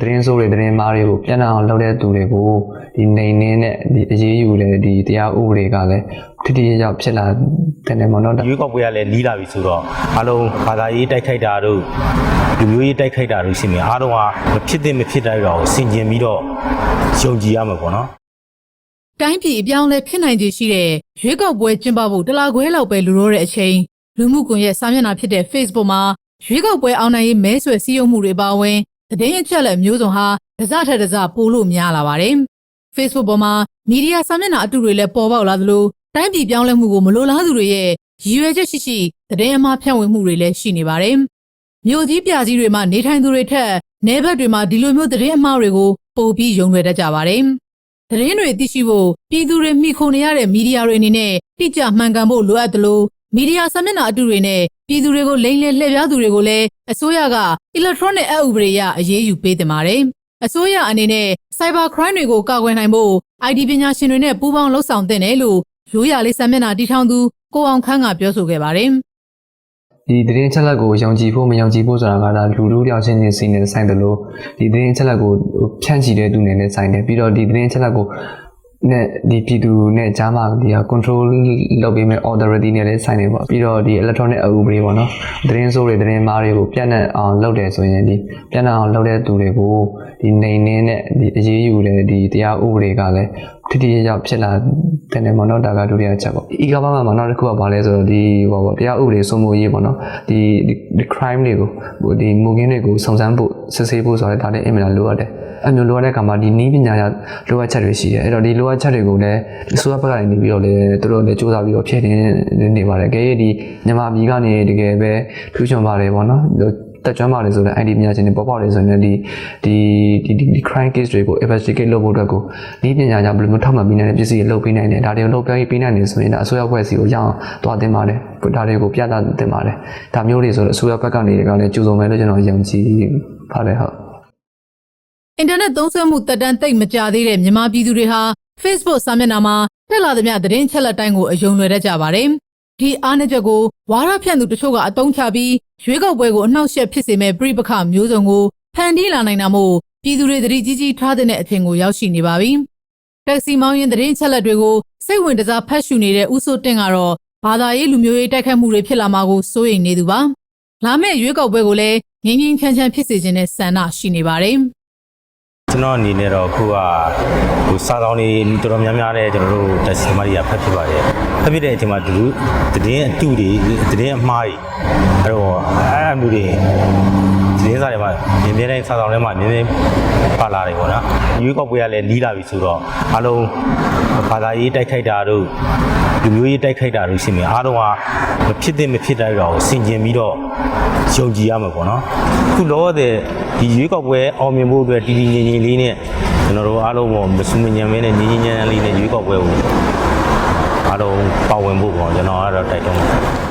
သတင်းစိုးတွေသတင်းမားတွေကိုပြန်အောင်လုပ်တဲ့သူတွေကိုဒီနေနေနဲ့ဒီအရေးယူတဲ့ဒီတရားဥပဒေကလည်းထိထိရောက်ဖြစ်လာတဲ့နေမှာတော့ရွေးကောက်ပွဲကလည်းနီးလာပြီဆိုတော့အားလုံးဘာသာရေးတိုက်ခိုက်တာတို့လူမျိုးရေးတိုက်ခိုက်တာတို့ရှိနေအားလုံးကမဖြစ်သင့်မဖြစ်တဲ့ကောင်ကိုဆင်ကျင်ပြီးတော့ယုံကြည်ရမှာပေါ့နော်တိုင်းပြည်အပြောင်းအလဲဖြစ်နိုင်ခြေရှိတဲ့ရွေးကောက်ပွဲကျင်းပဖို့တလားခွဲလောက်ပဲလူတော့တဲ့အချိန်လူမှုကွန်ရက်စာမျက်နှာဖြစ်တဲ့ Facebook မှာရွေးကောက်ပွဲအောင်နိုင်ရေးမဲဆွယ်စည်းရုံးမှုတွေပါဝင် သတင်းအချက်အလက်မျိုးစုံဟာတစ်စထက်တစ်စပိုလို့များလာပါတယ်။ Facebook ပေါ်မှာမီဒီယာစာမျက်နှာအတုတွေလည်းပေါ်ပေါက်လာသလိုတိုင်းပြည်ပြောင်းလဲမှုကိုမလိုလားသူတွေရဲ့ရည်ရွယ်ချက်ရှိရှိသတင်းအမှားဖြန့်ဝေမှုတွေလည်းရှိနေပါတယ်။မြို့ကြီးပြကြီးတွေမှာနေထိုင်သူတွေထက်နယ်ဘက်တွေမှာဒီလိုမျိုးသတင်းအမှားတွေကိုပိုပြီးယုံလွယ်တတ်ကြပါတယ်။သတင်းတွေသိရှိဖို့ပြည်သူတွေမိခိုနေရတဲ့မီဒီယာတွေအနေနဲ့တိကျမှန်ကန်ဖို့လိုအပ်တယ်လို့ မီဒီယာစာမျက်နှာအတုတွေနဲ့ပြည်သူတွေကိုလိမ်လည်လှည့်ပြားသူတွေကိုလည်းအစိုးရက electronic အဥပဒေရအရေးယူပေးတင်ပါတယ်။အစိုးရအနေနဲ့ cyber crime တွေကိုကာကွယ်နိုင်ဖို့ ID ပညာရှင်တွေနဲ့ပူးပေါင်းလှုပ်ဆောင်တဲ့တယ်လို့ရိုးရာလေးစာမျက်နှာတည်ထောင်သူကိုအောင်ခန်းကပြောဆိုခဲ့ပါတယ်။ဒီသတင်းချက်လက်ကိုယုံကြည်ဖို့မယုံကြည်ဖို့ဆိုတာကဒါလူလူတယောက်ချင်းချင်းစီနဲ့ဆိုင်တယ်လို့ဒီသတင်းချက်လက်ကိုဖြန့်ချီတဲ့သူနဲ့လည်းဆိုင်တယ်ပြီးတော့ဒီသတင်းချက်လက်ကို နဲ့ဒီပြည်သူနဲ့ကြားမှာဒီဟာ control လုပ်ပေးမဲ့ authority နဲ့လည်းဆိုင်နေပေါ့ပြီးတော့ဒီ electronic အဥပဒေပေါ့နော်သတင်းစိုးတွေသတင်းမားတွေကိုပြန့်နှံ့အောင်လုပ်တယ်ဆိုရင်ဒီပြန့်နှံ့အောင်လုပ်တဲ့သူတွေကိုဒီနေနေနဲ့ဒီအရေးယူတဲ့ဒီတရားဥပဒေကလည်း ထိထိရောက်ဖြစ်လာတဲ့နေမှာတော့ဒါကဒုတိယချက်ပေါ့။ e government မှာနောက်တစ်ခုကဘာလဲဆိုတော့ဒီဟောပေါ့တရားဥပဒေစိုးမိုးရေးပေါ့နော်ဒီဒီ crime တွေကိုဟိုဒီမူခင်းတွေကိုစုံစမ်းဖို့စစ်ဆေးဖို့ဆိုတော့ဒါလည်းအင်မတန်လိုအပ်တယ်။အဲ့မျိုးလိုအပ်တဲ့အခါမှာဒီနည်းပညာရလိုအပ်ချက်တွေရှိတယ်။အဲ့တော့ဒီလိုအပ်ချက်တွေကိုလည်းအစိုးရဘက်ကနေပြီးတော့လည်းသူတို့လည်းစူးစမ်းပြီးတော့ဖြည့်တင်နေပါတယ်။ကြည့်ဒီမြန်မာပြည်ကနေတကယ်ပဲထူးချွန်ပါတယ်ပေါ့နော်။ တက်ကြွမှာလေဆိုတော့ ID များချင်းတွေပေါ်ပေါက်လေဆိုရင်ဒီဒီဒီဒီ crime case တွေကို investigate လုပ်ဖို့အတွက်ကိုဤပညာကြောင့်ဘယ်လိုမျိုးထောက်မှန်ပြီးနိုင်တဲ့ပစ္စည်းတွေလုပ်ပေးနိုင်တယ်ဒါတွေကိုလုပ်ပေးပေးနိုင်တယ်ဆိုရင်ဒါအစိုးရဖွဲ့စည်းကိုရအောင်သွားတင်ပါတယ်ဒါတွေကိုပြသတင်ပါတယ်ဒါမျိုးတွေဆိုတော့အစိုးရဘက်ကနေကလည်းကြိုးစုံမယ်လို့ကျွန်တော်ယုံကြည်ပါတယ်ဟုတ်အင်တာနက်သုံးစွဲမှုတက်တန်းသိပ်မကြသေးတဲ့မြန်မာပြည်သူတွေဟာ Facebook စာမျက်နှာမှာတက်လာသမျှသတင်းချက်လက်တိုင်းကိုအယုံလွယ်တတ်ကြပါတယ်။ ဒီအားနည်းချက်ကိုဝါရဖြန့်သူတချို့ကအတုံးချပြီးရွေးကောက်ပွဲကိုအနှောက်အယှက်ဖြစ်စေမဲ့ပြိပခမျိုးစုံကိုဖန်တီးလာနိုင်တာမို့ပြည်သူတွေသတိကြီးကြီးထားတဲ့အထင်ကိုရောက်ရှိနေပါပြီ။တက်စီမောင်းရင်သတင်းချက်လက်တွေကိုစိတ်ဝင်တစားဖတ်ရှုနေတဲ့ဦးစိုးတင့်ကတော့ဘာသာရေးလူမျိုးရေးတိုက်ခတ်မှုတွေဖြစ်လာမှာကိုစိုးရိမ်နေသူပါ။လာမယ့်ရွေးကောက်ပွဲကိုလည်းငြင်းငြင်းချမ်းချမ်းဖြစ်စေခြင်းနဲ့ဆန္ဒရှိနေပါတယ်။ ကျွန်တော်အနေနဲ့တော့အခုကဟိုစာဆောင်တွေတော်တော်များများနဲ့ကျွန်တော်တို့တက်စီမရီယာဖတ်ဖြစ်ပါတယ်ဖတ်ဖြစ်တဲ့အချိန်မှာဒီလိုသတင်းအတုတွေသတင်းအမှားတွေအဲ့တော့အဲ့အမှုတွေသတင်းစာတွေမှာမြင်မြင်တိုင်းစာဆောင်ထဲမှာမြင်မြင်ပါလာတယ်ပေါ့နော်ရွေးကောက်ပွဲကလည်းနီးလာပြီဆိုတော့အားလုံးဘာသာရေးတိုက်ခိုက်တာတို့ လူမျိုးရေးတိုက်ခိုက်တာတို့ရှိနေအားလုံးကမဖြစ်သင့်မဖြစ်တဲ့ကောင်ကိုဆင်ကျင်ပြီးတော့ယုံကြည်ရမှာပေါ့နော်အခုလောတဲ့ဒီရွေးကောက်ပွဲအောင်မြင်ဖို့အတွက်တည်တည်ငြိမ်ငြိမ်လေးနဲ့ကျွန်တော်တို့အားလုံးပေါ့မဆူမညံမဲနဲ့ငြိမ်ငြိမ်ချမ်းချမ်းလေးနဲ့ရွေးကောက်ပွဲကိုအားလုံးပါဝင်ဖို့ပေါ့ကျွန်တော်ကတော့တိုက်တွန်းပါတယ်